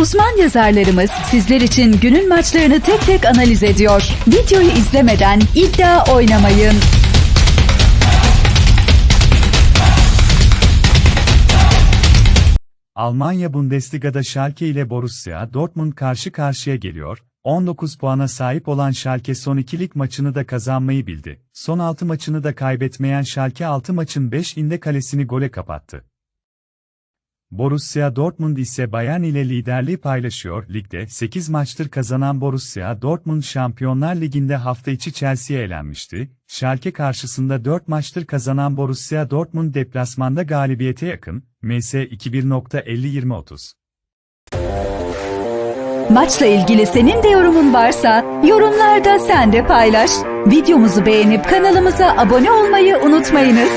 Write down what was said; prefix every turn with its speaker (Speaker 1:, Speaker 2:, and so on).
Speaker 1: Uzman yazarlarımız sizler için günün maçlarını tek tek analiz ediyor. Videoyu izlemeden iddia oynamayın.
Speaker 2: Almanya Bundesliga'da Schalke ile Borussia Dortmund karşı karşıya geliyor. 19 puana sahip olan Schalke son 2 lig maçını da kazanmayı bildi. Son 6 maçını da kaybetmeyen Schalke 6 maçın 5'inde kalesini gole kapattı. Borussia Dortmund ise Bayern ile liderliği paylaşıyor. Ligde 8 maçtır kazanan Borussia Dortmund Şampiyonlar Ligi'nde hafta içi Chelsea'ye elenmişti. Schalke karşısında 4 maçtır kazanan Borussia Dortmund deplasmanda galibiyete yakın. MS 21.50-20-30
Speaker 1: Maçla ilgili senin de yorumun varsa yorumlarda sen de paylaş. Videomuzu beğenip kanalımıza abone olmayı unutmayınız.